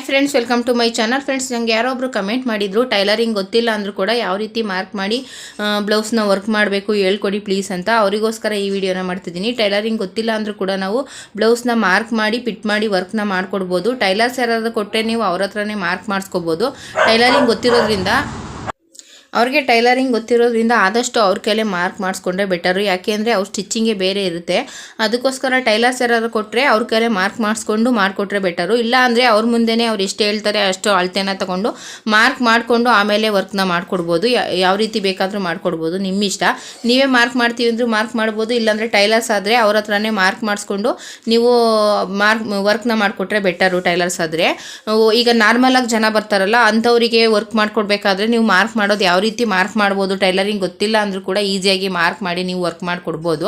Hi friends welcome to my channel friends ನಂಗೆ ಯಾರೊಬ್ಬರು comment ಮಾಡಿದ್ರು ಟೈಲರಿಂಗ್ ಗೊತ್ತಿಲ್ಲ ಅಂದರೂ ಕೂಡ ಯಾವ ರೀತಿ ಮಾರ್ಕ್ ಮಾಡಿ ಬ್ಲೌಸ್ನ ವರ್ಕ್ ಮಾಡಬೇಕು ಹೇಳ್ಕೊಡಿ ಪ್ಲೀಸ್ ಅಂತ. ಅವರಿಗೋಸ್ಕರ ಈ ವಿಡಿಯೋನ ಮಾಡ್ತಿದ್ದೀನಿ. ಟೈಲರಿಂಗ್ ಗೊತ್ತಿಲ್ಲ ಅಂದರೂ ಕೂಡ ನಾವು ಬ್ಲೌಸ್ನ ಮಾರ್ಕ್ ಮಾಡಿ ಪಿಟ್ ಮಾಡಿ ವರ್ಕ್ನ ಮಾಡ್ಕೊಡ್ಬೋದು. ಟೈಲರ್ಸ್ ಯಾರಾದರೂ ಕೊಟ್ಟರೆ ನೀವು ಅವ್ರ ಹತ್ರನೇ ಮಾರ್ಕ್ ಮಾಡಿಸ್ಕೋಬೋದು. ಟೈಲರಿಂಗ್ ಗೊತ್ತಿರೋದ್ರಿಂದ ಅವ್ರಿಗೆ ಟೈಲರಿಂಗ್ ಗೊತ್ತಿರೋದ್ರಿಂದ ಆದಷ್ಟು ಅವ್ರ ಕೈಲೇ ಮಾರ್ಕ್ ಮಾಡಿಸ್ಕೊಂಡ್ರೆ ಬೆಟರು ಯಾಕೆ ಅಂದರೆ ಅವ್ರ ಸ್ಟಿಚ್ಚಿಂಗೇ ಬೇರೆ ಇರುತ್ತೆ. ಅದಕ್ಕೋಸ್ಕರ ಟೈಲರ್ಸ್ ಯಾರಾದ್ರು ಕೊಟ್ಟರೆ ಅವ್ರ ಕೈಲೇ ಮಾರ್ಕ್ ಮಾಡಿಸ್ಕೊಂಡು ಮಾಡಿಕೊಟ್ರೆ ಬೆಟರು ಇಲ್ಲ ಅಂದರೆ ಅವ್ರ ಮುಂದೆನೇ ಅವ್ರು ಎಷ್ಟು ಹೇಳ್ತಾರೆ, ಅಷ್ಟು ಅಳತೆನ ತಗೊಂಡು ಮಾರ್ಕ್ ಮಾಡಿಕೊಂಡು ಆಮೇಲೆ ವರ್ಕ್ನ ಮಾಡಿಕೊಡ್ಬೋದು. ಯಾವ ರೀತಿ ಬೇಕಾದರೂ ಮಾಡಿಕೊಡ್ಬೋದು. ನಿಮ್ಮ ಇಷ್ಟ ನೀವೇ ಮಾರ್ಕ್ ಮಾಡ್ತೀವಿ ಅಂದರೂ ಮಾರ್ಕ್ ಮಾಡ್ಬೋದು. ಇಲ್ಲಾಂದರೆ ಟೈಲರ್ಸ್ ಆದರೆ ಅವ್ರ ಹತ್ರನೇ ಮಾರ್ಕ್ ಮಾಡಿಸ್ಕೊಂಡು ನೀವು ಮಾರ್ಕ್ ವರ್ಕ್ನ ಮಾಡಿಕೊಟ್ರೆ ಬೆಟರು ಟೈಲರ್ಸ್ ಆದರೆ. ಈಗ ನಾರ್ಮಲಾಗಿ ಜನ ಬರ್ತಾರಲ್ಲ, ಅಂಥವರಿಗೆ ವರ್ಕ್ ಮಾಡಿಕೊಡ್ಬೇಕಾದ್ರೆ ನೀವು ಮಾರ್ಕ್ ಮಾಡೋದು ಯಾವ ರೀತಿ ಮಾರ್ಕ್ ಮಾಡ್ಬೋದು, ಟೈಲರಿಂಗ್ ಗೊತ್ತಿಲ್ಲ ಅಂದರೂ ಕೂಡ ಈಸಿಯಾಗಿ ಮಾರ್ಕ್ ಮಾಡಿ ನೀವು ವರ್ಕ್ ಮಾಡಿಕೊಡ್ಬೋದು.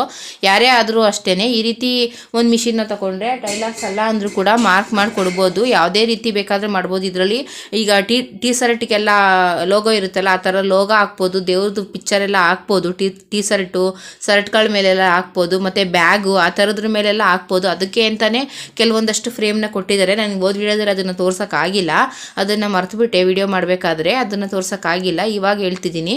ಯಾರೇ ಆದರೂ ಅಷ್ಟೇ ಈ ರೀತಿ ಒಂದು ಮಿಷಿನ್ನ ತೊಗೊಂಡ್ರೆ ಟೈಲರ್ಸ್ ಅಲ್ಲ ಅಂದರೂ ಕೂಡ ಮಾರ್ಕ್ ಮಾಡಿ ಕೊಡ್ಬೋದು ಯಾವುದೇ ರೀತಿ ಬೇಕಾದರೆ ಮಾಡ್ಬೋದು. ಇದರಲ್ಲಿ ಈಗ ಟಿ ಟಿ ಶರ್ಟ್ಗೆಲ್ಲ ಲೋಗೋ ಇರುತ್ತಲ್ಲ, ಆ ಥರ ಲೋಗೋ ಹಾಕ್ಬೋದು. ದೇವ್ರದ್ದು ಪಿಕ್ಚರ್ ಎಲ್ಲ ಹಾಕ್ಬೋದು. ಟಿ ಟಿ ಶರ್ಟು, ಶರ್ಟ್ಗಳ ಮೇಲೆಲ್ಲ ಹಾಕ್ಬೋದು. ಮತ್ತು ಬ್ಯಾಗು, ಆ ಥರದ್ರ ಮೇಲೆಲ್ಲ ಹಾಕ್ಬೋದು. ಅದಕ್ಕೆ ಅಂತಲೇ ಕೆಲವೊಂದಷ್ಟು ಫ್ರೇಮ್ನ ಕೊಟ್ಟಿದ್ದಾರೆ. ನನಗೆ ಓದ್ ವಿಡಿಯೋದಲ್ಲಿ ಅದನ್ನು ತೋರ್ಸೋಕ್ಕಾಗಿಲ್ಲ. ಅದನ್ನು ಮರೆತುಬಿಟ್ಟೆ ವಿಡಿಯೋ ಮಾಡಬೇಕಾದ್ರೆ. ಅದನ್ನು ತೋರ್ಸೋಕ್ಕಾಗಿಲ್ಲ. ಇವಾಗ ಹೇಳ್ತಿದ್ದೀನಿ.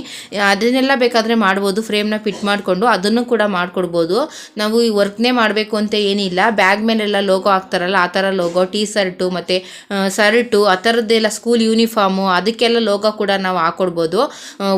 ಅದನ್ನೆಲ್ಲ ಬೇಕಾದರೆ ಮಾಡ್ಬೋದು ಫ್ರೇಮ್ನ ಫಿಟ್ ಮಾಡಿಕೊಂಡು ಅದನ್ನು ಕೂಡ ಮಾಡಿಕೊಡ್ಬೋದು. ನಾವು ಈ ವರ್ಕ್ನೇ ಮಾಡಬೇಕು ಅಂತ ಏನಿಲ್ಲ. ಬ್ಯಾಗ್ ಮೇಲೆಲ್ಲ ಲೋಗೋ ಹಾಕ್ತಾರಲ್ಲ, ಆ ಥರ ಲೋಗೋ ಟೀ ಶರ್ಟು ಮತ್ತು ಶರ್ಟು ಆ ಥರದ್ದೆಲ್ಲ ಸ್ಕೂಲ್ ಯೂನಿಫಾರ್ಮು ಅದಕ್ಕೆಲ್ಲ ಲೋಗೋ ಕೂಡ ನಾವು ಹಾಕ್ಕೊಡ್ಬೋದು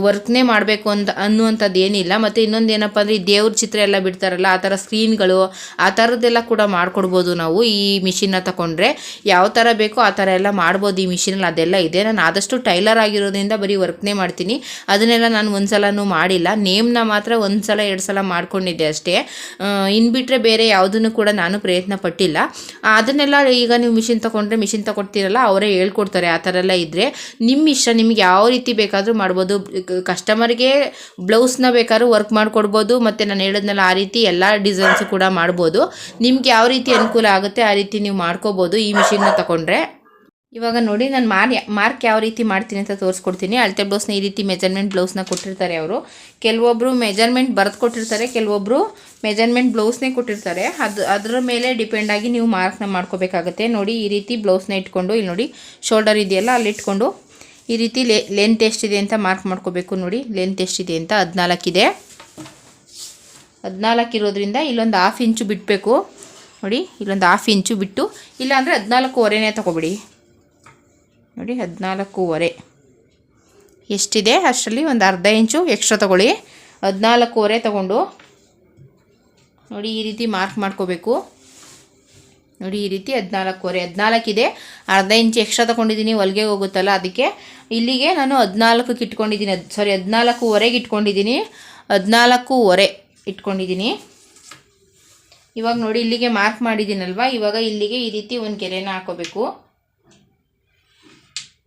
ವರ್ಕ್ನೇ ಮಾಡಬೇಕು ಅಂತ, ಅನ್ನುವಂಥದ್ದು ಏನಿಲ್ಲ. ಮತ್ತು ಇನ್ನೊಂದು ಏನಪ್ಪ ಅಂದರೆ, ಈ ದೇವ್ರ ಚಿತ್ರ ಎಲ್ಲ ಬಿಡ್ತಾರಲ್ಲ, ಆ ಥರ ಸ್ಕ್ರೀನ್ಗಳು ಆ ಥರದ್ದೆಲ್ಲ ಕೂಡ ಮಾಡಿಕೊಡ್ಬೋದು ನಾವು ಈ ಮಿಷಿನ್ನ ತಗೊಂಡ್ರೆ ಯಾವ ಥರ ಬೇಕೋ ಆ ಥರ ಎಲ್ಲ ಮಾಡ್ಬೋದು ಈ ಮಿಷಿನಲ್ಲಿ ಅದೆಲ್ಲ ಇದೆ. ನಾನು ಆದಷ್ಟು ಟೈಲರ್ ಆಗಿರೋದ್ರಿಂದ ಬರೀ ವರ್ಕ್ನೇ ಮಾಡ್ತೀನಿ. ಅದನ್ನೆಲ್ಲ ನಾನು ಒಂದು ಸಲನೂ ಮಾಡಿಲ್ಲ. ನೇಮ್ನ ಮಾತ್ರ ಒಂದು ಸಲ ಎರಡು ಸಲ ಮಾಡ್ಕೊಂಡಿದ್ದೆ ಅಷ್ಟೇ. ಇನ್ನು ಬಿಟ್ಟರೆ ಬೇರೆ ಯಾವುದನ್ನು ಕೂಡ ನಾನು ಪ್ರಯತ್ನ ಪಟ್ಟಿಲ್ಲ. ಅದನ್ನೆಲ್ಲ ಈಗ ನೀವು ಮಿಷಿನ್ ತೊಗೊಂಡ್ರೆ ಮಿಷಿನ್ ತೊಗೊಡ್ತೀರಲ್ಲ, ಅವರೇ ಹೇಳ್ಕೊಡ್ತಾರೆ ಆ ಥರ ಎಲ್ಲ ಇದ್ದರೆ ನಿಮ್ಮ ಇಷ್ಟ, ನಿಮ್ಗೆ ಯಾವ ರೀತಿ ಬೇಕಾದರೂ ಮಾಡ್ಬೋದು. ಕಸ್ಟಮರ್ಗೆ ಬ್ಲೌಸ್ನ ಬೇಕಾದ್ರೂ ವರ್ಕ್ ಮಾಡಿಕೊಡ್ಬೋದು, ಮತ್ತು ನಾನು ಹೇಳಿದ್ನಲ್ಲ ಆ ರೀತಿ ಎಲ್ಲ ಡಿಸೈನ್ಸು ಕೂಡ ಮಾಡ್ಬೋದು. ನಿಮ್ಗೆ ಯಾವ ರೀತಿ ಅನುಕೂಲ ಆಗುತ್ತೆ ಆ ರೀತಿ ನೀವು ಮಾಡ್ಕೋಬೋದು ಈ ಮಿಷಿನ್ನ ತಗೊಂಡ್ರೆ. ಇವಾಗ ನೋಡಿ ನಾನು ಮಾರ್ ಮಾರ್ಕ್ ಯಾವ ರೀತಿ ಮಾಡ್ತೀನಿ ಅಂತ ತೋರಿಸ್ಕೊಡ್ತೀನಿ. ಅಳತೆ ಬ್ಲೌಸ್ನ ಈ ರೀತಿ ಮೆಜರ್ಮೆಂಟ್ ಬ್ಲೌಸ್ನ ಕೊಟ್ಟಿರ್ತಾರೆ ಅವರು. ಕೆಲವೊಬ್ಬರು ಮೆಜರ್ಮೆಂಟ್ ಬರೆದು ಕೊಟ್ಟಿರ್ತಾರೆ ಕೆಲವೊಬ್ಬರು ಮೆಜರ್ಮೆಂಟ್ ಬ್ಲೌಸ್ನೇ ಕೊಟ್ಟಿರ್ತಾರೆ. ಅದು, ಅದರ ಮೇಲೆ ಡಿಪೆಂಡ್ ಆಗಿ ನೀವು ಮಾರ್ಕ್ನ ಮಾಡ್ಕೋಬೇಕಾಗುತ್ತೆ. ನೋಡಿ ಈ ರೀತಿ ಬ್ಲೌಸ್ನ ಇಟ್ಕೊಂಡು, ಇಲ್ಲಿ ನೋಡಿ ಶೋಲ್ಡರ್ ಇದೆಯಲ್ಲ, ಅಲ್ಲಿ ಇಟ್ಕೊಂಡು ಈ ರೀತಿ ಲೆಂತ್ ಎಷ್ಟಿದೆ ಅಂತ ಮಾರ್ಕ್ ಮಾಡ್ಕೋಬೇಕು ನೋಡಿ. ಲೆಂತ್ ಎಷ್ಟಿದೆ ಅಂತ ಹದಿನಾಲ್ಕಿದೆ ಹದಿನಾಲ್ಕು ಇರೋದ್ರಿಂದ ಇಲ್ಲೊಂದು ಹಾಫ್ ಇಂಚು ಬಿಡಬೇಕು ನೋಡಿ ಇಲ್ಲೊಂದು ಹಾಫ್ ಇಂಚು ಬಿಟ್ಟು, ಇಲ್ಲಾಂದರೆ ಹದಿನಾಲ್ಕುವರೆನೇ ತೊಗೊಬಿಡಿ. ನೋಡಿ, ಹದಿನಾಲ್ಕೂವರೆ. ಎಷ್ಟಿದೆ? ಅಷ್ಟರಲ್ಲಿ ಒಂದು ಅರ್ಧ ಇಂಚು ಎಕ್ಸ್ಟ್ರಾ ತೊಗೊಳ್ಳಿ. ಹದಿನಾಲ್ಕೂವರೆ ತೊಗೊಂಡು. ನೋಡಿ, ಈ ರೀತಿ ಮಾರ್ಕ್ ಮಾಡ್ಕೋಬೇಕು. ನೋಡಿ, ಈ ರೀತಿ ಹದಿನಾಲ್ಕೂವರೆ. ಹದಿನಾಲ್ಕಿದೆ. ಅರ್ಧ ಇಂಚು ಎಕ್ಸ್ಟ್ರಾ ತೊಗೊಂಡಿದ್ದೀನಿ. ಹೊಲಿಗೆ ಹೋಗುತ್ತಲ್ಲ, ಅದಕ್ಕೆ ಇಲ್ಲಿಗೆ ನಾನು ಹದಿನಾಲ್ಕಕ್ಕೆ ಇಟ್ಕೊಂಡಿದ್ದೀನಿ. ಅದು ಸಾರಿ ಹದಿನಾಲ್ಕೂವರೆಗೆ ಇಟ್ಕೊಂಡಿದ್ದೀನಿ. ಹದಿನಾಲ್ಕೂವರೆ ಇಟ್ಕೊಂಡಿದ್ದೀನಿ. ಇವಾಗ ನೋಡಿ, ಇಲ್ಲಿಗೆ ಮಾರ್ಕ್ ಮಾಡಿದ್ದೀನಲ್ವ? ಇವಾಗ ಇಲ್ಲಿಗೆ ಈ ರೀತಿ ಒಂದು ಗೆರೆನ ಹಾಕೋಬೇಕು.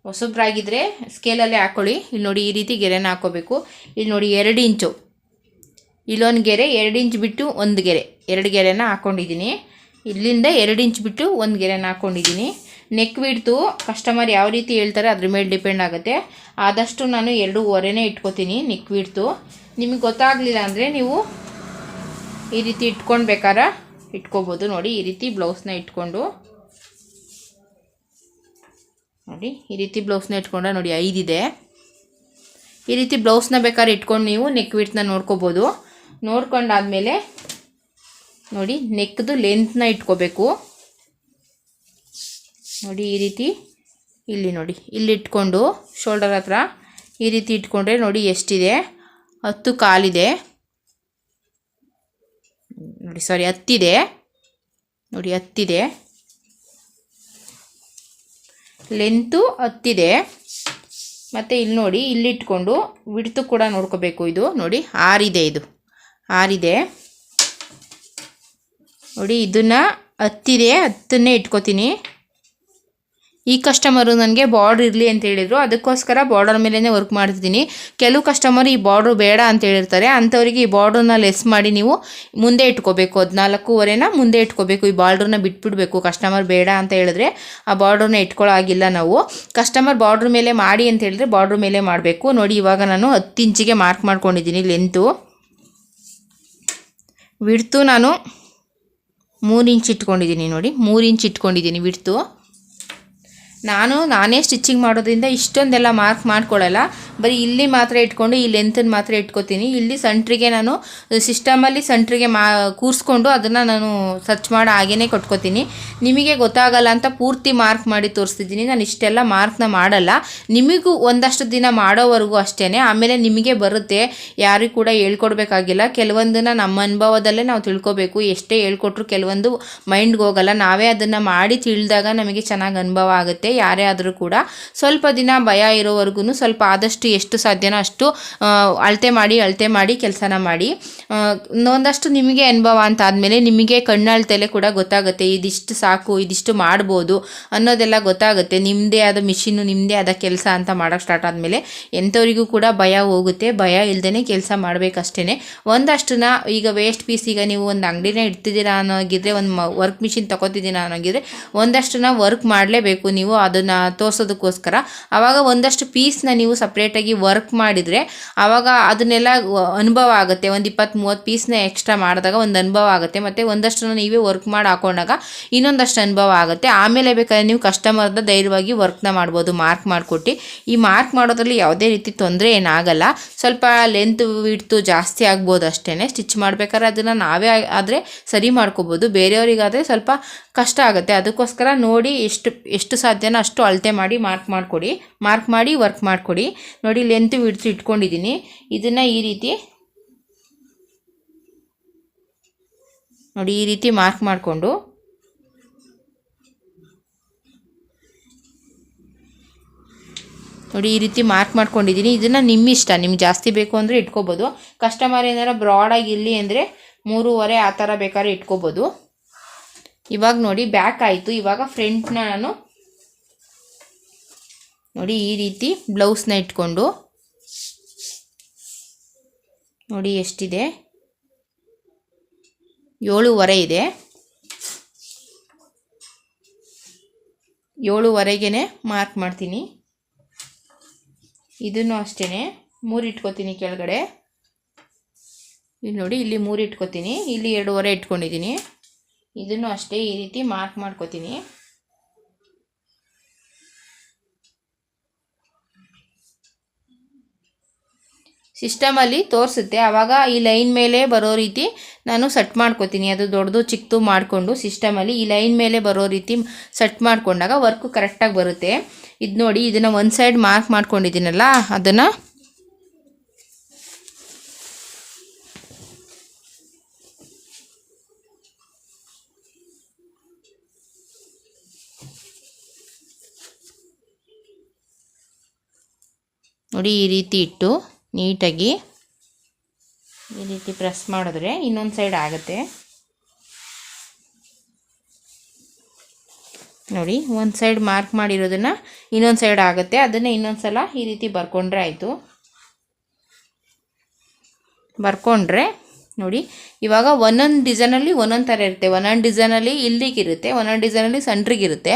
ಹೊಸಬ್ರಾಗಿದ್ದರೆ ಸ್ಕೇಲಲ್ಲೇ ಹಾಕ್ಕೊಳ್ಳಿ ಇಲ್ಲಿ ನೋಡಿ ಈ ರೀತಿ ಗೆರೆನ ಹಾಕ್ಕೋಬೇಕು ಇಲ್ಲಿ ನೋಡಿ ಎರಡು ಇಂಚು. ಇಲ್ಲೊಂದು ಗೆರೆ, ಎರಡು ಇಂಚ್ ಬಿಟ್ಟು ಒಂದು ಗೆರೆ. ಎರಡು ಗೆರೆನ ಹಾಕ್ಕೊಂಡಿದ್ದೀನಿ ಇಲ್ಲಿಂದ ಎರಡು ಇಂಚ್ ಬಿಟ್ಟು ಒಂದು ಗೆರೆನ ಹಾಕ್ಕೊಂಡಿದ್ದೀನಿ ನೆಕ್ ಬಿಡ್ತು ಕಸ್ಟಮರ್ ಯಾವ ರೀತಿ ಹೇಳ್ತಾರೆ ಅದ್ರ ಮೇಲೆ ಡಿಪೆಂಡ್ ಆಗುತ್ತೆ. ಆದಷ್ಟು ನಾನು ಎರಡೂವರೆನೇ ಇಟ್ಕೋತೀನಿ ನೆಕ್ ಬಿಡ್ತು ನಿಮಗೆ ಗೊತ್ತಾಗಲಿಲ್ಲ ಅಂದರೆ ನೀವು ಈ ರೀತಿ ಇಟ್ಕೊಂಡು ಬೇಕಾರ ಇಟ್ಕೋಬೋದು. ನೋಡಿ ಈ ರೀತಿ ಬ್ಲೌಸ್ನ ಇಟ್ಕೊಂಡು. ನೋಡಿ, ಈ ರೀತಿ ಬ್ಲೌಸ್ನ ಇಟ್ಕೊಂಡ್ರೆ ನೋಡಿ ಐದಿದೆ. ಈ ರೀತಿ ಬ್ಲೌಸ್ನ ಬೇಕಾದ್ರೆ ಇಟ್ಕೊಂಡು ನೀವು ನೆಕ್ ವಿಟ್ನ ನೋಡ್ಕೋಬೋದು. ನೋಡ್ಕೊಂಡಾದಮೇಲೆ ನೋಡಿ ನೆಕ್ದು ಲೆಂತ್ನ ಇಟ್ಕೋಬೇಕು. ನೋಡಿ, ಈ ರೀತಿ ಇಲ್ಲಿ ನೋಡಿ, ಇಲ್ಲಿ ಇಟ್ಕೊಂಡು ಶೋಲ್ಡರ್ ಹತ್ರ ಈ ರೀತಿ ಇಟ್ಕೊಂಡ್ರೆ ನೋಡಿ ಎಷ್ಟಿದೆ? ಹತ್ತು ಕಾಲಿದೆ. ನೋಡಿ ಸಾರಿ ಹತ್ತಿದೆ. ನೋಡಿ, ಹತ್ತಿದೆ. ಲೆಂತು ಹತ್ತಿದೆ. ಮತ್ತು ಇಲ್ಲಿ ನೋಡಿ ಇಲ್ಲಿಟ್ಕೊಂಡು ಬಿಡ್ತು ಕೂಡ ನೋಡ್ಕೋಬೇಕು ಇದು. ನೋಡಿ, ಆರಿದೆ ಇದು. ಆರಿದೆ. ನೋಡಿ, ಇದನ್ನು ಹತ್ತಿದೆ, ಹತ್ತನ್ನೇ ಇಟ್ಕೋತೀನಿ. ಈ ಕಸ್ಟಮರು ನನಗೆ ಬಾರ್ಡ್ರ್ ಇರಲಿ ಅಂತ ಹೇಳಿದರು. ಅದಕ್ಕೋಸ್ಕರ ಬಾರ್ಡರ್ ಮೇಲೇ ವರ್ಕ್ ಮಾಡ್ತಿದ್ದೀನಿ. ಕೆಲವು ಕಸ್ಟಮರ್ ಈ ಬಾರ್ಡ್ರು ಬೇಡ ಅಂತ ಹೇಳಿರ್ತಾರೆ. ಅಂಥವರಿಗೆ ಈ ಬಾರ್ಡ್ರನ್ನ ಲೆಸ್ ಮಾಡಿ ನೀವು ಮುಂದೆ ಇಟ್ಕೋಬೇಕು. ಹದಿನಾಲ್ಕೂವರೆನ ಮುಂದೆ ಇಟ್ಕೋಬೇಕು. ಈ ಬಾರ್ಡ್ರನ್ನ ಬಿಟ್ಬಿಡಬೇಕು. ಕಸ್ಟಮರ್ ಬೇಡ ಅಂತ ಹೇಳಿದ್ರೆ ಆ ಬಾರ್ಡ್ರನ್ನ ಇಟ್ಕೊಳ್ಳೋ ಆಗಿಲ್ಲ ನಾವು. ಕಸ್ಟಮರ್ ಬಾರ್ಡ್ರ್ ಮೇಲೆ ಮಾಡಿ ಅಂತ ಹೇಳಿದ್ರೆ ಬಾರ್ಡ್ರ್ ಮೇಲೆ ಮಾಡಬೇಕು. ನೋಡಿ, ಇವಾಗ ನಾನು ಹತ್ತು ಇಂಚಿಗೆ ಮಾರ್ಕ್ ಮಾಡ್ಕೊಂಡಿದ್ದೀನಿ ಲೆಂತು ವಿಡ್ತು ನಾನು ಮೂರು ಇಂಚ್ ಇಟ್ಕೊಂಡಿದ್ದೀನಿ ನೋಡಿ. ಮೂರು ಇಂಚ್ ಇಟ್ಕೊಂಡಿದ್ದೀನಿ ವಿಡ್ತು ನಾನು ನಾನೇ ಸ್ಟಿಚ್ಚಿಂಗ್ ಮಾಡೋದ್ರಿಂದ ಇಷ್ಟೊಂದೆಲ್ಲ ಮಾರ್ಕ್ ಮಾಡ್ಕೊಳ್ಳಲ್ಲ ಬರೀ ಇಲ್ಲಿ ಮಾತ್ರ ಇಟ್ಕೊಂಡು, ಈ ಲೆಂತನ್ನು ಮಾತ್ರ ಇಟ್ಕೋತೀನಿ. ಇಲ್ಲಿ ಸೆಂಟ್ರಿಗೆ ನಾನು ಸಿಸ್ಟಮಲ್ಲಿ ಸೆಂಟ್ರಿಗೆ ಮಾ, ಕೂರಿಸ್ಕೊಂಡು ಅದನ್ನು ನಾನು ಸರ್ಚ್ ಮಾಡಿ ಹಾಗೇ ಕೊಟ್ಕೋತೀನಿ. ನಿಮಗೆ ಗೊತ್ತಾಗಲ್ಲ ಅಂತ ಪೂರ್ತಿ ಮಾರ್ಕ್ ಮಾಡಿ ತೋರಿಸ್ತಿದ್ದೀನಿ. ನಾನು ಇಷ್ಟೆಲ್ಲ ಮಾರ್ಕ್ನ ಮಾಡಲ್ಲ. ನಿಮಗೂ ಒಂದಷ್ಟು ದಿನ ಮಾಡೋವರೆಗೂ ಅಷ್ಟೇ ಆಮೇಲೆ ನಿಮಗೆ ಬರುತ್ತೆ. ಯಾರಿಗೂ ಕೂಡ ಹೇಳ್ಕೊಡ್ಬೇಕಾಗಿಲ್ಲ. ಕೆಲವೊಂದನ್ನ ನಮ್ಮ ಅನುಭವದಲ್ಲೇ ನಾವು ತಿಳ್ಕೊಬೇಕು. ಎಷ್ಟೇ ಹೇಳ್ಕೊಟ್ರು ಕೆಲವೊಂದು ಮೈಂಡ್ಗೆ ಹೋಗಲ್ಲ. ನಾವೇ ಅದನ್ನು ಮಾಡಿ ತಿಳಿದಾಗ ನಮಗೆ ಚೆನ್ನಾಗಿ ಅನುಭವ ಆಗುತ್ತೆ. ಯಾರೇ ಆದರೂ ಕೂಡ. ಸ್ವಲ್ಪ ದಿನ ಭಯ ಇರೋವರೆಗೂ ಸ್ವಲ್ಪ ಆದಷ್ಟು ಎಷ್ಟು ಸಾಧ್ಯನೋ ಅಷ್ಟು ಅಳತೆ ಮಾಡಿ ಅಳತೆ ಮಾಡಿ ಕೆಲಸನ ಮಾಡಿ. ಒಂದಷ್ಟು ನಿಮಗೆ ಅನುಭವ ಅಂತ ಆದಮೇಲೆ ನಿಮಗೆ ಕಣ್ಣಳ್ತೆಲೆ ಕೂಡ ಗೊತ್ತಾಗುತ್ತೆ, ಇದಿಷ್ಟು ಸಾಕು, ಇದಿಷ್ಟು ಮಾಡ್ಬೋದು ಅನ್ನೋದೆಲ್ಲ ಗೊತ್ತಾಗುತ್ತೆ. ನಿಮ್ಮದೇ ಆದ ಮಿಷಿನ್ನು ನಿಮ್ಮದೇ ಆದ ಕೆಲಸ ಅಂತ ಮಾಡೋಕ್ಕೆ ಸ್ಟಾರ್ಟ್ ಆದಮೇಲೆ ಎಂಥವರಿಗೂ ಕೂಡ ಭಯ ಹೋಗುತ್ತೆ. ಭಯ ಇಲ್ಲದೇ ಕೆಲಸ ಮಾಡಬೇಕಷ್ಟೇ ಒಂದಷ್ಟನ್ನ ಈಗ ವೇಸ್ಟ್ ಪೀಸ್ ಈಗ ನೀವು ಒಂದು ಅಂಗಡಿನೇ ಇಡ್ತಿದ್ದೀರಾ ಅನ್ನೋಗಿದ್ರೆ, ಒಂದು ವರ್ಕ್ ಮಿಷಿನ್ ಅನ್ನೋ ಅನ್ನೋಗಿದ್ರೆ ಒಂದಷ್ಟನ್ನ ವರ್ಕ್ ಮಾಡಲೇಬೇಕು ನೀವು. ಅದನ್ನು ತೋರಿಸೋದಕ್ಕೋಸ್ಕರ. ಆವಾಗ ಒಂದಷ್ಟು ಪೀಸ್ನ ನೀವು ಸಪ್ರೇಟಾಗಿ ವರ್ಕ್ ಮಾಡಿದರೆ ಆವಾಗ ಅದನ್ನೆಲ್ಲ ಅನುಭವ ಆಗುತ್ತೆ. ಒಂದು ಇಪ್ಪತ್ತು ಮೂವತ್ತು ಪೀಸ್ನ ಎಕ್ಸ್ಟ್ರಾ ಮಾಡಿದಾಗ ಒಂದು ಅನುಭವ ಆಗುತ್ತೆ. ಮತ್ತು ಒಂದಷ್ಟು ನೀವೇ ವರ್ಕ್ ಮಾಡಿ ಹಾಕೊಂಡಾಗ ಇನ್ನೊಂದಷ್ಟು ಅನುಭವ ಆಗುತ್ತೆ. ಆಮೇಲೆ ಬೇಕಾದ್ರೆ ನೀವು ಕಸ್ಟಮರ್ನ ಧೈರ್ಯವಾಗಿ ವರ್ಕ್ನ ಮಾಡ್ಬೋದು ಮಾರ್ಕ್ ಮಾಡಿಕೊಟ್ಟು. ಈ ಮಾರ್ಕ್ ಮಾಡೋದ್ರಲ್ಲಿ ಯಾವುದೇ ರೀತಿ ತೊಂದರೆ ಏನಾಗಲ್ಲ. ಸ್ವಲ್ಪ ಲೆಂತ್ ವಿಡ್ತು ಜಾಸ್ತಿ ಆಗ್ಬೋದು ಅಷ್ಟೇ ಸ್ಟಿಚ್ ಮಾಡ್ಬೇಕಾದ್ರೆ ಅದನ್ನು ನಾವೇ ಆದರೆ ಸರಿ ಮಾಡ್ಕೋಬೋದು. ಬೇರೆಯವರಿಗಾದರೆ ಸ್ವಲ್ಪ ಕಷ್ಟ ಆಗುತ್ತೆ. ಅದಕ್ಕೋಸ್ಕರ ನೋಡಿ ಎಷ್ಟು ಎಷ್ಟು ಸಾಧ್ಯನೋ ಅಷ್ಟು ಅಳತೆ ಮಾಡಿ ಮಾರ್ಕ್ ಮಾಡಿಕೊಡಿ. ಮಾರ್ಕ್ ಮಾಡಿ ವರ್ಕ್ ಮಾಡಿಕೊಡಿ. ನೋಡಿ ಲೆಂತ್ ವಿಡ್ತು ಇಟ್ಕೊಂಡಿದ್ದೀನಿ ಇದನ್ನು ಈ ರೀತಿ ನೋಡಿ ಈ ರೀತಿ ಮಾರ್ಕ್ ಮಾಡಿಕೊಂಡು ನೋಡಿ ಈ ರೀತಿ ಮಾರ್ಕ್ ಮಾಡ್ಕೊಂಡಿದ್ದೀನಿ ಇದನ್ನು ನಿಮ್ಮ ಇಷ್ಟ. ನಿಮ್ಗೆ ಜಾಸ್ತಿ ಬೇಕು ಅಂದರೆ ಇಟ್ಕೋಬೋದು. ಕಸ್ಟಮರ್ ಏನಾರ ಬ್ರಾಡಾಗಿ ಇರಲಿ ಅಂದರೆ ಮೂರುವರೆ ಆ ಥರ ಬೇಕಾದ್ರೆ ಇಟ್ಕೋಬೋದು. ಇವಾಗ ನೋಡಿ ಬ್ಯಾಕ್ ಆಯಿತು. ಇವಾಗ ಫ್ರಂಟ್ನ ನಾನು ನೋಡಿ ಈ ರೀತಿ ಬ್ಲೌಸ್ನ ಇಟ್ಕೊಂಡು ನೋಡಿ ಎಷ್ಟಿದೆ? ಏಳುವರೆ ಇದೆ. ಏಳುವರೆಗೆ ಮಾರ್ಕ್ ಮಾಡ್ತೀನಿ. ಇದನ್ನು ಅಷ್ಟೇ ಮೂರು ಇಟ್ಕೋತೀನಿ ಕೆಳಗಡೆ. ಇಲ್ಲಿ ನೋಡಿ, ಇಲ್ಲಿ ಮೂರು ಇಟ್ಕೋತೀನಿ. ಇಲ್ಲಿ ಎರಡೂವರೆ ಇಟ್ಕೊಂಡಿದ್ದೀನಿ. ಇದನ್ನು ಅಷ್ಟೇ ಈ ರೀತಿ ಮಾರ್ಕ್ ಮಾಡ್ಕೋತೀನಿ. ಸಿಸ್ಟಮಲ್ಲಿ ತೋರಿಸುತ್ತೆ. ಆವಾಗ ಈ ಲೈನ್ ಮೇಲೆ ಬರೋ ರೀತಿ ನಾನು ಸೆಟ್ ಮಾಡ್ಕೋತೀನಿ. ಅದು ದೊಡ್ಡದು, ಚಿಕ್ಕದು ಮಾಡಿಕೊಂಡು ಸಿಸ್ಟಮಲ್ಲಿ ಈ ಲೈನ್ ಮೇಲೆ ಬರೋ ರೀತಿ ಸೆಟ್ ಮಾಡಿಕೊಂಡಾಗ ವರ್ಕು ಕರೆಕ್ಟಾಗಿ ಬರುತ್ತೆ. ಇದು ನೋಡಿ, ಇದನ್ನು ಒಂದು ಸೈಡ್ ಮಾರ್ಕ್ ಮಾಡ್ಕೊಂಡಿದ್ದೀನಲ್ಲ, ಅದನ್ನು ನೋಡಿ ಈ ರೀತಿ ಇಟ್ಟು ನೀಟಾಗಿ ಈ ರೀತಿ ಪ್ರೆಸ್ ಮಾಡಿದ್ರೆ ಇನ್ನೊಂದು ಸೈಡ್ ಆಗುತ್ತೆ. ನೋಡಿ, ಒಂದು ಸೈಡ್ ಮಾರ್ಕ್ ಮಾಡಿರೋದನ್ನು ಇನ್ನೊಂದು ಸೈಡ್ ಆಗುತ್ತೆ. ಅದನ್ನು ಇನ್ನೊಂದು ಸಲ ಈ ರೀತಿ ಬರ್ಕೊಂಡ್ರೆ ಆಯಿತು. ಬರ್ಕೊಂಡ್ರೆ ನೋಡಿ. ಇವಾಗ ಒಂದೊಂದು ಡಿಸೈನಲ್ಲಿ ಒಂದೊಂದು ಥರ ಇರುತ್ತೆ. ಒಂದೊಂದು ಡಿಸೈನಲ್ಲಿ ಇಲ್ಲಿಗಿರುತ್ತೆ, ಒಂದೊಂದು ಡಿಸೈನಲ್ಲಿ ಸೆಂಟ್ರಿಗಿರುತ್ತೆ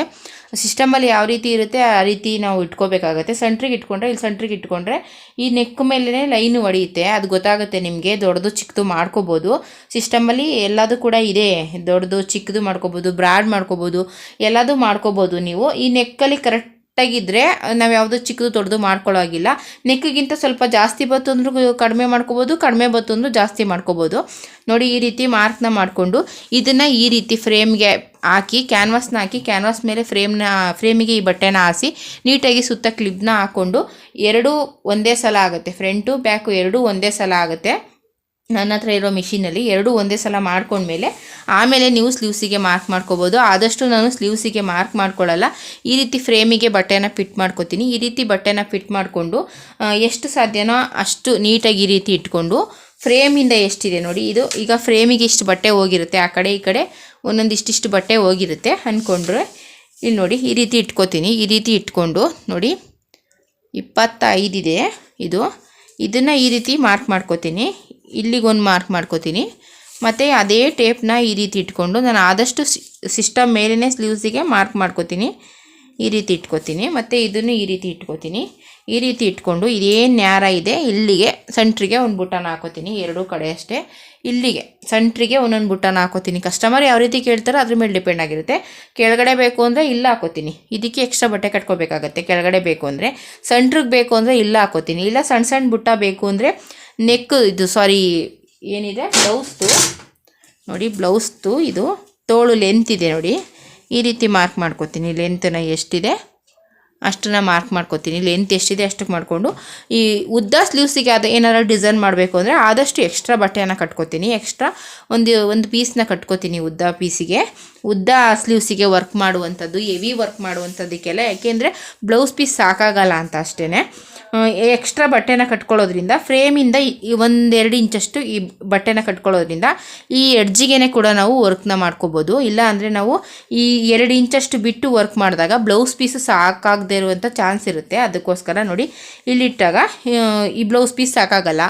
ಸಿಸ್ಟಮಲ್ಲಿ ಯಾವ ರೀತಿ ಇರುತ್ತೆ, ಆ ರೀತಿ ನಾವು ಇಟ್ಕೋಬೇಕಾಗುತ್ತೆ. ಸೆಂಟ್ರಿಗೆ ಇಟ್ಕೊಂಡ್ರೆ ಇಲ್ಲಿ ಸೆಂಟ್ರಿಗೆ ಇಟ್ಕೊಂಡ್ರೆ ಈ ನೆಕ್ ಮೇಲೇ ಲೈನು ಹೊಡೆಯುತ್ತೆ ಅದು ಗೊತ್ತಾಗುತ್ತೆ ನಿಮಗೆ, ದೊಡ್ಡದು ಚಿಕ್ಕದು ಮಾಡ್ಕೋಬೋದು. ಸಿಸ್ಟಮಲ್ಲಿ ಎಲ್ಲದೂ ಕೂಡ ಇದೆ. ದೊಡ್ಡದು ಚಿಕ್ಕದು ಮಾಡ್ಕೋಬೋದು, ಬ್ರಾಡ್ ಮಾಡ್ಕೋಬೋದು, ಎಲ್ಲದೂ ಮಾಡ್ಕೋಬೋದು ನೀವು. ಈ ನೆಕ್ಕಲ್ಲಿ ಕರೆಕ್ಟ್ ಕರೆಕ್ಟಾಗಿದ್ದರೆ ನಾವು ಯಾವುದೋ ಚಿಕ್ಕದು ದೊಡ್ಡದು ಮಾಡ್ಕೊಳ್ಳೋ ಆಗಿಲ್ಲ ನೆಕ್ಕಿಗಿಂತ ಸ್ವಲ್ಪ ಜಾಸ್ತಿ ಬತ್ತು ಅಂದ್ರೂ ಕಡಿಮೆ ಮಾಡ್ಕೋಬೋದು, ಕಡಿಮೆ ಬತ್ತು ಅಂದ್ರೂ ಜಾಸ್ತಿ ಮಾಡ್ಕೋಬೋದು. ನೋಡಿ ಈ ರೀತಿ ಮಾರ್ಕ್ನ ಮಾಡಿಕೊಂಡು ಇದನ್ನು ಈ ರೀತಿ ಫ್ರೇಮ್ಗೆ ಹಾಕಿ ಕ್ಯಾನ್ವಾಸ್ನ ಹಾಕಿ ಕ್ಯಾನ್ವಾಸ್ ಮೇಲೆ ಫ್ರೇಮ್ನ ಫ್ರೇಮಿಗೆ ಈ ಬಟ್ಟೆನ ಹಾಸಿ, ನೀಟಾಗಿ ಸುತ್ತ ಕ್ಲಿಪ್ನ ಹಾಕ್ಕೊಂಡು ಎರಡೂ ಒಂದೇ ಸಲ ಆಗುತ್ತೆ. ಫ್ರಂಟು ಬ್ಯಾಕು ಎರಡೂ ಒಂದೇ ಸಲ ಆಗುತ್ತೆ. ನನ್ನ ಹತ್ರ ಇರೋ ಮಿಷಿನಲ್ಲಿ ಎರಡೂ ಒಂದೇ ಸಲ ಮಾಡ್ಕೊಂಡ್ಮೇಲೆ ಆಮೇಲೆ ನೀವು ಸ್ಲೀವ್ಸಿಗೆ ಮಾರ್ಕ್ ಮಾಡ್ಕೋಬೋದು. ಆದಷ್ಟು ನಾನು ಸ್ಲೀವ್ಸಿಗೆ ಮಾರ್ಕ್ ಮಾಡ್ಕೊಳ್ಳಲ್ಲ. ಈ ರೀತಿ ಫ್ರೇಮಿಗೆ ಬಟ್ಟೆನ ಫಿಟ್ ಮಾಡ್ಕೋತೀನಿ. ಈ ರೀತಿ ಬಟ್ಟೆನ ಫಿಟ್ ಮಾಡಿಕೊಂಡು ಎಷ್ಟು ಸಾಧ್ಯನೋ ಅಷ್ಟು ನೀಟಾಗಿ ಈ ರೀತಿ ಇಟ್ಕೊಂಡು ಫ್ರೇಮಿಂದ ಎಷ್ಟಿದೆ ನೋಡಿ. ಇದು ಈಗ ಫ್ರೇಮಿಗೆ ಇಷ್ಟು ಬಟ್ಟೆ ಹೋಗಿರುತ್ತೆ. ಆ ಕಡೆ ಈ ಕಡೆ ಒಂದೊಂದು ಇಷ್ಟಿಷ್ಟು ಬಟ್ಟೆ ಹೋಗಿರುತ್ತೆ ಅಂದ್ಕೊಂಡ್ರೆ ಇಲ್ಲಿ ನೋಡಿ, ಈ ರೀತಿ ಇಟ್ಕೋತೀನಿ. ಈ ರೀತಿ ಇಟ್ಕೊಂಡು ನೋಡಿ, ಇಪ್ಪತ್ತೈದಿದೆ ಇದು. ಇದನ್ನು ಈ ರೀತಿ ಮಾರ್ಕ್ ಮಾಡ್ಕೋತೀನಿ. ಇಲ್ಲಿಗೊಂದು ಮಾರ್ಕ್ ಮಾಡ್ಕೋತೀನಿ. ಮತ್ತು ಅದೇ ಟೇಪ್ನ ಈ ರೀತಿ ಇಟ್ಕೊಂಡು ನಾನು ಆದಷ್ಟು ಸಿಸ್ಟಮ್ ಮೇಲೇ ಸ್ಲೀವ್ಸಿಗೆ ಮಾರ್ಕ್ ಮಾಡ್ಕೋತೀನಿ. ಈ ರೀತಿ ಇಟ್ಕೋತೀನಿ. ಮತ್ತು ಇದನ್ನು ಈ ರೀತಿ ಇಟ್ಕೋತೀನಿ. ಈ ರೀತಿ ಇಟ್ಕೊಂಡು ಇದೇನು ನ್ಯಾರ ಇದೆ. ಇಲ್ಲಿಗೆ ಸೆಂಟ್ರಿಗೆ ಒಂದು ಬುಟ್ಟನ ಹಾಕೋತೀನಿ. ಎರಡೂ ಕಡೆ ಅಷ್ಟೇ. ಇಲ್ಲಿಗೆ ಸೆಂಟ್ರಿಗೆ ಒಂದೊಂದು ಬುಟ್ಟನ ಹಾಕೋತೀನಿ. ಕಸ್ಟಮರ್ ಯಾವ ರೀತಿ ಕೇಳ್ತಾರೋ ಅದ್ರ ಮೇಲೆ ಡಿಪೆಂಡ್ ಆಗಿರುತ್ತೆ. ಕೆಳಗಡೆ ಬೇಕು ಅಂದರೆ ಇಲ್ಲ ಹಾಕೋತೀನಿ. ಇದಕ್ಕೆ ಎಕ್ಸ್ಟ್ರಾ ಬಟ್ಟೆ ಕಟ್ಕೋಬೇಕಾಗತ್ತೆ. ಕೆಳಗಡೆ ಬೇಕು ಅಂದರೆ ಸೆಂಟ್ರಿಗೆ ಬೇಕು ಅಂದರೆ ಇಲ್ಲ ಹಾಕೋತೀನಿ. ಇಲ್ಲ ಸಣ್ಣ ಸಣ್ಣ ಬುಟ್ಟ ಬೇಕು ಅಂದರೆ ನೆಕ್ ಇದು ಸಾರಿ ಏನಿದೆ? ಬ್ಲೌಸ್ದು ನೋಡಿ ಬ್ಲೌಸ್ದು ಇದು ತೋಳು ಲೆಂತ್ ಇದೆ ನೋಡಿ. ಈ ರೀತಿ ಮಾರ್ಕ್ ಮಾಡ್ಕೋತೀನಿ. ಲೆಂತನ ಎಷ್ಟಿದೆ? ಅಷ್ಟನ್ನು ಮಾರ್ಕ್ ಮಾಡ್ಕೋತೀನಿ. ಲೆಂತ್ ಎಷ್ಟಿದೆ? ಅಷ್ಟಕ್ಕೆ ಮಾಡಿಕೊಂಡು. ಈ ಉದ್ದ ಸ್ಲೀವ್ಸಿಗೆ ಅದು ಏನಾರು ಡಿಸೈನ್ ಮಾಡಬೇಕು ಅಂದರೆ ಆದಷ್ಟು ಎಕ್ಸ್ಟ್ರಾ ಬಟ್ಟೆಯನ್ನು ಕಟ್ಕೋತೀನಿ. ಎಕ್ಸ್ಟ್ರಾ ಒಂದು ಒಂದು ಪೀಸ್ನ ಕಟ್ಕೋತೀನಿ ಉದ್ದ ಪೀಸಿಗೆ ಉದ್ದ ಸ್ಲೀವ್ಸಿಗೆ ವರ್ಕ್ ಮಾಡುವಂಥದ್ದು ಎವಿ ವರ್ಕ್ ಮಾಡುವಂಥದ್ದಕ್ಕೆಲ್ಲ. ಯಾಕೆಂದರೆ ಬ್ಲೌಸ್ ಪೀಸ್ ಸಾಕಾಗಲ್ಲ ಅಂತ ಅಷ್ಟೇ ಎಕ್ಸ್ಟ್ರಾ ಬಟ್ಟೆನ ಕಟ್ಕೊಳ್ಳೋದ್ರಿಂದ ಫ್ರೇಮಿಂದ ಒಂದೆರಡು ಇಂಚಷ್ಟು ಈ ಬಟ್ಟೆನ ಕಟ್ಕೊಳ್ಳೋದ್ರಿಂದ ಈ ಎಡ್ಜಿಗೆನೆ ಕೂಡ ನಾವು ವರ್ಕ್ನ ಮಾಡ್ಕೋಬೋದು. ಇಲ್ಲ ಅಂದರೆ ನಾವು ಈ ಎರಡು ಇಂಚಷ್ಟು ಬಿಟ್ಟು ವರ್ಕ್ ಮಾಡಿದಾಗ ಬ್ಲೌಸ್ ಪೀಸು ಸಾಕಾಗದೇ ಇರುವಂಥ ಚಾನ್ಸ್ ಇರುತ್ತೆ. ಅದಕ್ಕೋಸ್ಕರ ನೋಡಿ ಇಲ್ಲಿಟ್ಟಾಗ ಈ ಬ್ಲೌಸ್ ಪೀಸ್ ಸಾಕಾಗಲ್ಲ.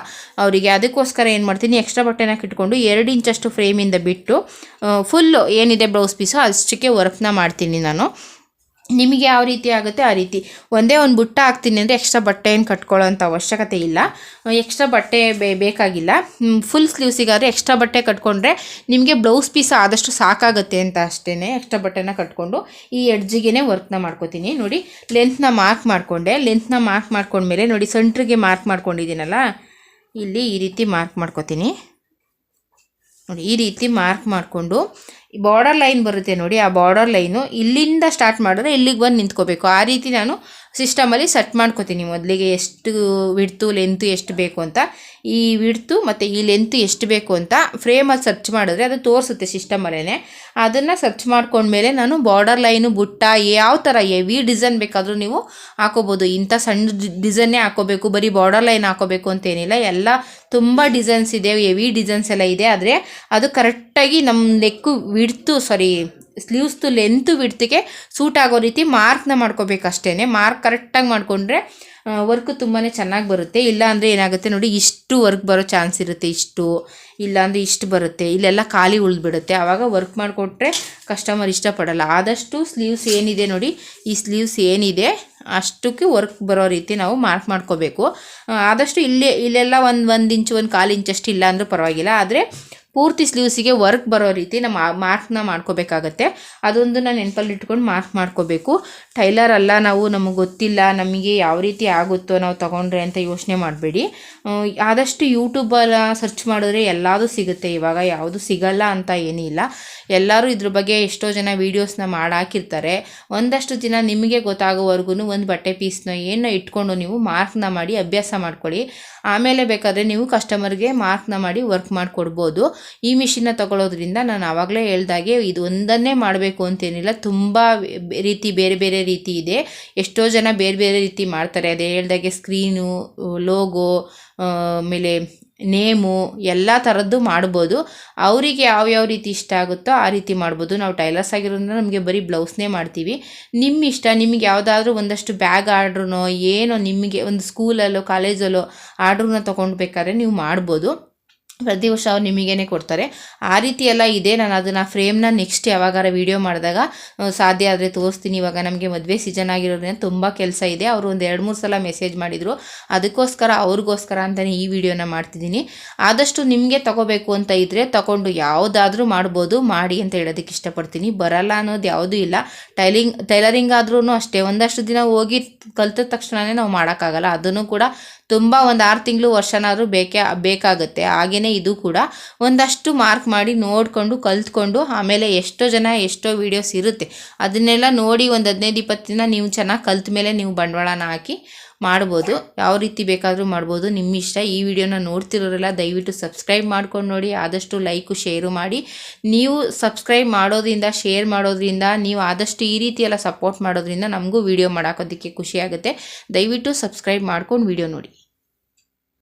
ಅವರಿಗೆ ಅದಕ್ಕೋಸ್ಕರ ಏನು ಮಾಡ್ತೀನಿ ಎಕ್ಸ್ಟ್ರಾ ಬಟ್ಟೆನ ಕಿಟ್ಕೊಂಡು ಎರಡು ಇಂಚಷ್ಟು ಫ್ರೇಮಿಂದ ಬಿಟ್ಟು ಫುಲ್ಲು ಏನಿದೆ ಬ್ಲೌಸ್ ಪೀಸು ಅಷ್ಟಕ್ಕೆ ವರ್ಕ್ನ ಮಾಡ್ತೀನಿ ನಾನು. ನಿಮಗೆ ಯಾವ ರೀತಿ ಆಗುತ್ತೆ ಆ ರೀತಿ. ಒಂದೇ ಒಂದು ಬುಟ್ಟ ಹಾಕ್ತೀನಿ ಅಂದರೆ ಎಕ್ಸ್ಟ್ರಾ ಬಟ್ಟೆ ಏನು ಕಟ್ಕೊಳ್ಳೋ ಅಂಥ ಅವಶ್ಯಕತೆ ಇಲ್ಲ. ಎಕ್ಸ್ಟ್ರಾ ಬಟ್ಟೆ ಬೇ ಬೇಕಾಗಿಲ್ಲ. ಫುಲ್ ಸ್ಲೀವ್ಸಿಗಾದರೆ ಎಕ್ಸ್ಟ್ರಾ ಬಟ್ಟೆ ಕಟ್ಕೊಂಡ್ರೆ ನಿಮಗೆ ಬ್ಲೌಸ್ ಪೀಸ್ ಆದಷ್ಟು ಸಾಕಾಗುತ್ತೆ ಅಂತ ಅಷ್ಟೇ ಎಕ್ಸ್ಟ್ರಾ ಬಟ್ಟೆನ ಕಟ್ಕೊಂಡು ಈ ಎಡ್ಜಿಗೆ ವರ್ಕ್ನ ಮಾಡ್ಕೋತೀನಿ. ನೋಡಿ ಲೆಂತ್ನ ಮಾರ್ಕ್ ಮಾಡಿಕೊಂಡೆ. ಲೆಂತ್ನ ಮಾರ್ಕ್ ಮಾಡ್ಕೊಂಡ್ಮೇಲೆ ನೋಡಿ ಸೆಂಟ್ರಿಗೆ ಮಾರ್ಕ್ ಮಾಡ್ಕೊಂಡಿದ್ದೀನಲ್ಲ, ಇಲ್ಲಿ ಈ ರೀತಿ ಮಾರ್ಕ್ ಮಾಡ್ಕೋತೀನಿ. ನೋಡಿ, ಈ ರೀತಿ ಮಾರ್ಕ್ ಮಾಡಿಕೊಂಡು ಬಾರ್ಡರ್ ಲೈನ್ ಬರುತ್ತೆ ನೋಡಿ, ಆ ಬಾರ್ಡರ್ ಲೈನು ಇಲ್ಲಿಂದ ಸ್ಟಾರ್ಟ್ ಮಾಡಿದ್ರೆ ಇಲ್ಲಿಗೆ ಬಂದು ನಿಂತ್ಕೋಬೇಕು. ಆ ರೀತಿ ನಾನು ಸಿಸ್ಟಮಲ್ಲಿ ಸೆಟ್ ಮಾಡ್ಕೋತೀನಿ. ಮೊದಲಿಗೆ ಎಷ್ಟು ವಿಡ್ತು ಲೆಂತು ಎಷ್ಟು ಬೇಕು ಅಂತ. ಈ ವಿಡ್ತು ಮತ್ತು ಈ ಲೆಂತ್ ಎಷ್ಟು ಬೇಕು ಅಂತ ಫ್ರೇಮಲ್ಲಿ ಸರ್ಚ್ ಮಾಡಿದ್ರೆ ಅದು ತೋರಿಸುತ್ತೆ ಸಿಸ್ಟಮಲ್ಲೇ ಅದನ್ನು ಸರ್ಚ್ ಮಾಡ್ಕೊಂಡ್ಮೇಲೆ ನಾನು ಬಾರ್ಡರ್ ಲೈನು ಬುಟ್ಟ, ಯಾವ ಥರ ಹೆವಿ ಡಿಸೈನ್ ಬೇಕಾದರೂ ನೀವು ಹಾಕೋಬೋದು. ಇಂಥ ಸಣ್ಣ ಡಿಸೈನ್ನೇ ಹಾಕೋಬೇಕು, ಬರೀ ಬಾರ್ಡರ್ ಲೈನ್ ಹಾಕೋಬೇಕು ಅಂತೇನಿಲ್ಲ. ಎಲ್ಲ ತುಂಬ ಡಿಸೈನ್ಸ್ ಇದೆ ಹೆವಿ ಡಿಸೈನ್ಸ್ ಎಲ್ಲ ಇದೆ. ಆದರೆ ಅದು ಕರೆಕ್ಟಾಗಿ ನಮ್ಮ ನೆಕ್ಕು ವಿಡ್ತು ಸಾರಿ ಸ್ಲೀವ್ಸ್ದು ಲೆಂತು ವಿಡ್ತಿಗೆ ಸೂಟ್ ಆಗೋ ರೀತಿ ಮಾರ್ಕ್ನ ಮಾಡ್ಕೋಬೇಕು ಅಷ್ಟೇ ಮಾರ್ಕ್ ಕರೆಕ್ಟಾಗಿ ಮಾಡಿಕೊಂಡ್ರೆ ವರ್ಕ್ ತುಂಬಾ ಚೆನ್ನಾಗಿ ಬರುತ್ತೆ. ಇಲ್ಲ ಅಂದರೆ ಏನಾಗುತ್ತೆ ನೋಡಿ, ಇಷ್ಟು ವರ್ಕ್ ಬರೋ ಚಾನ್ಸ್ ಇರುತ್ತೆ, ಇಷ್ಟು. ಇಲ್ಲಾಂದರೆ ಇಷ್ಟು ಬರುತ್ತೆ. ಇಲ್ಲೆಲ್ಲ ಖಾಲಿ ಉಳಿದ್ಬಿಡುತ್ತೆ. ಆವಾಗ ವರ್ಕ್ ಮಾಡಿಕೊಟ್ರೆ ಕಸ್ಟಮರ್ ಇಷ್ಟಪಡಲ್ಲ. ಆದಷ್ಟು ಸ್ಲೀವ್ಸ್ ಏನಿದೆ ನೋಡಿ, ಈ ಸ್ಲೀವ್ಸ್ ಏನಿದೆ, ಅಷ್ಟಕ್ಕೆ ವರ್ಕ್ ಬರೋ ರೀತಿ ನಾವು ಮಾರ್ಕ್ ಮಾಡ್ಕೋಬೇಕು. ಆದಷ್ಟು ಇಲ್ಲೇ, ಇಲ್ಲೆಲ್ಲ ಒಂದು ಒಂದು ಇಂಚು ಒಂದು ಕಾಲು ಇಂಚಷ್ಟು ಇಲ್ಲ ಅಂದರೂ ಪರವಾಗಿಲ್ಲ. ಆದರೆ ಪೂರ್ತಿ ಸ್ಲೀವ್ಸಿಗೆ ವರ್ಕ್ ಬರೋ ರೀತಿ ನಮ್ಮ ಮಾರ್ಕ್ನ ಮಾಡ್ಕೋಬೇಕಾಗತ್ತೆ. ಅದೊಂದು ನಾನು ನೆನಪಲ್ಲಿ ಇಟ್ಕೊಂಡು ಮಾರ್ಕ್ ಮಾಡ್ಕೋಬೇಕು. ಟೈಲರ್ ಅಲ್ಲ ನಾವು, ನಮಗೆ ಗೊತ್ತಿಲ್ಲ, ನಮಗೆ ಯಾವ ರೀತಿ ಆಗುತ್ತೋ ನಾವು ತಗೊಂಡ್ರೆ ಅಂತ ಯೋಚನೆ ಮಾಡಬೇಡಿ. ಆದಷ್ಟು ಯೂಟ್ಯೂಬಲ್ಲ ಸರ್ಚ್ ಮಾಡಿದ್ರೆ ಎಲ್ಲದೂ ಸಿಗುತ್ತೆ. ಇವಾಗ ಯಾವುದು ಸಿಗಲ್ಲ ಅಂತ ಏನಿಲ್ಲ ಎಲ್ಲರೂ ಇದ್ರ ಬಗ್ಗೆ ಎಷ್ಟೋ ಜನ ವೀಡಿಯೋಸ್ನ ಮಾಡಾಕಿರ್ತಾರೆ. ಒಂದಷ್ಟು ದಿನ ನಿಮಗೆ ಗೊತ್ತಾಗೋವರೆಗೂ ಒಂದು ಬಟ್ಟೆ ಪೀಸ್ನ ಏನೋ ಇಟ್ಕೊಂಡು ನೀವು ಮಾರ್ಕ್ನ ಮಾಡಿ ಅಭ್ಯಾಸ ಮಾಡ್ಕೊಳ್ಳಿ. ಆಮೇಲೆ ಬೇಕಾದರೆ ನೀವು ಕಸ್ಟಮರ್ಗೆ ಮಾರ್ಕ್ನ ಮಾಡಿ ವರ್ಕ್ ಮಾಡಿಕೊಡ್ಬೋದು. ಈ ಮಿಷಿನ್ನ ತಗೊಳ್ಳೋದ್ರಿಂದ ನಾನು ಆವಾಗಲೇ ಹೇಳ್ದಾಗೆ ಇದು ಒಂದನ್ನೇ ಮಾಡಬೇಕು ಅಂತೇನಿಲ್ಲ, ತುಂಬ ರೀತಿ ಬೇರೆ ಬೇರೆ ರೀತಿ ಇದೆ. ಎಷ್ಟೋ ಜನ ಬೇರೆ ಬೇರೆ ರೀತಿ ಮಾಡ್ತಾರೆ. ಅದೇ ಹೇಳ್ದಾಗೆ ಸ್ಕ್ರೀನು ಲೋಗೋ ಆಮೇಲೆ ನೇಮು ಎಲ್ಲ ಥರದ್ದು ಮಾಡ್ಬೋದು. ಅವರಿಗೆ ಯಾವ್ಯಾವ ರೀತಿ ಇಷ್ಟ ಆಗುತ್ತೋ ಆ ರೀತಿ ಮಾಡ್ಬೋದು. ನಾವು ಟೈಲರ್ಸ್ ಆಗಿರೋದ್ರಿಂದ ನಮಗೆ ಬರೀ ಬ್ಲೌಸ್ನೇ ಮಾಡ್ತೀವಿ. ನಿಮ್ಮ ಇಷ್ಟ, ನಿಮಗೆ ಯಾವುದಾದ್ರೂ ಒಂದಷ್ಟು ಬ್ಯಾಗ್ ಆರ್ಡ್ರೂ ಏನೋ ನಿಮಗೆ ಒಂದು ಸ್ಕೂಲಲ್ಲೋ ಕಾಲೇಜಲ್ಲೋ ಆರ್ಡ್ರನ್ನ ತೊಗೊಂಡ್ಬೇಕಾದ್ರೆ ನೀವು ಮಾಡ್ಬೋದು. ಪ್ರತಿ ವರ್ಷ ಅವ್ರು ನಿಮಗೇನೆ ಕೊಡ್ತಾರೆ. ಆ ರೀತಿ ಎಲ್ಲ ಇದೆ. ನಾನು ಅದನ್ನು ಫ್ರೇಮ್ನ ನೆಕ್ಸ್ಟ್ ಯಾವಾಗಾರ ವೀಡಿಯೋ ಮಾಡಿದಾಗ ಸಾಧ್ಯ ಆದರೆ ತೋರಿಸ್ತೀನಿ. ಇವಾಗ ನಮಗೆ ಮದುವೆ ಸೀಸನ್ ಆಗಿರೋದ್ರಿಂದ ತುಂಬ ಕೆಲಸ ಇದೆ. ಅವರು ಒಂದು ಎರಡು ಮೂರು ಸಲ ಮೆಸೇಜ್ ಮಾಡಿದರು. ಅದಕ್ಕೋಸ್ಕರ ಅವ್ರಿಗೋಸ್ಕರ ಅಂತಲೇ ಈ ವಿಡಿಯೋನ ಮಾಡ್ತಿದ್ದೀನಿ. ಆದಷ್ಟು ನಿಮಗೆ ತಗೋಬೇಕು ಅಂತ ಇದ್ದರೆ ತಗೊಂಡು ಯಾವುದಾದ್ರೂ ಮಾಡ್ಬೋದು. ಮಾಡಿ ಅಂತ ಹೇಳೋದಕ್ಕೆ ಇಷ್ಟಪಡ್ತೀನಿ. ಬರಲ್ಲ ಅನ್ನೋದು ಯಾವುದೂ ಇಲ್ಲ. ಟೈಲಿಂಗ್, ಟೈಲರಿಂಗ್ ಆದ್ರೂ ಅಷ್ಟೇ. ಒಂದಷ್ಟು ದಿನ ಹೋಗಿ ಕಲ್ತ ತಕ್ಷಣವೇ ನಾವು ಮಾಡೋಕ್ಕಾಗಲ್ಲ. ಅದನ್ನು ಕೂಡ ತುಂಬ ಒಂದು ಆರು ತಿಂಗಳು ವರ್ಷನಾದರೂ ಬೇಕೇ, ಬೇಕಾಗುತ್ತೆ. ಹಾಗೆಯೇ ಇದು ಕೂಡ ಒಂದಷ್ಟು ಮಾರ್ಕ್ ಮಾಡಿ ನೋಡಿಕೊಂಡು, ಕಲ್ತ್ಕೊಂಡು, ಆಮೇಲೆ ಎಷ್ಟೋ ಜನ ಎಷ್ಟೋ ವೀಡಿಯೋಸ್ ಇರುತ್ತೆ. ಅದನ್ನೆಲ್ಲ ನೋಡಿ ಒಂದು ಹದಿನೈದು, ಇಪ್ಪತ್ತು ದಿನ ನೀವು ಚೆನ್ನಾಗಿ ಕಲ್ತ ಮೇಲೆ ನೀವು ಬಂಡವಾಳನ ಹಾಕಿ ಮಾಡ್ಬೋದು. ಯಾವ ರೀತಿ ಬೇಕಾದರೂ ಮಾಡ್ಬೋದು. ನಿಮ್ಮ ಇಷ್ಟ. ಈ ವಿಡಿಯೋನ ನೋಡ್ತಿರೋರೆಲ್ಲ ದಯವಿಟ್ಟು ಸಬ್ಸ್ಕ್ರೈಬ್ ಮಾಡ್ಕೊಂಡು ನೋಡಿ. ಆದಷ್ಟು ಲೈಕು, ಶೇರು ಮಾಡಿ. ನೀವು ಸಬ್ಸ್ಕ್ರೈಬ್ ಮಾಡೋದ್ರಿಂದ, ಶೇರ್ ಮಾಡೋದ್ರಿಂದ, ನೀವು ಆದಷ್ಟು ಈ ರೀತಿ ಎಲ್ಲ ಸಪೋರ್ಟ್ ಮಾಡೋದ್ರಿಂದ ನಮಗೂ ವಿಡಿಯೋ ಮಾಡೋಕೋದಕ್ಕೆ ಖುಷಿಯಾಗುತ್ತೆ ದಯವಿಟ್ಟು ಸಬ್ಸ್ಕ್ರೈಬ್ ಮಾಡ್ಕೊಂಡು ವಿಡಿಯೋ ನೋಡಿ.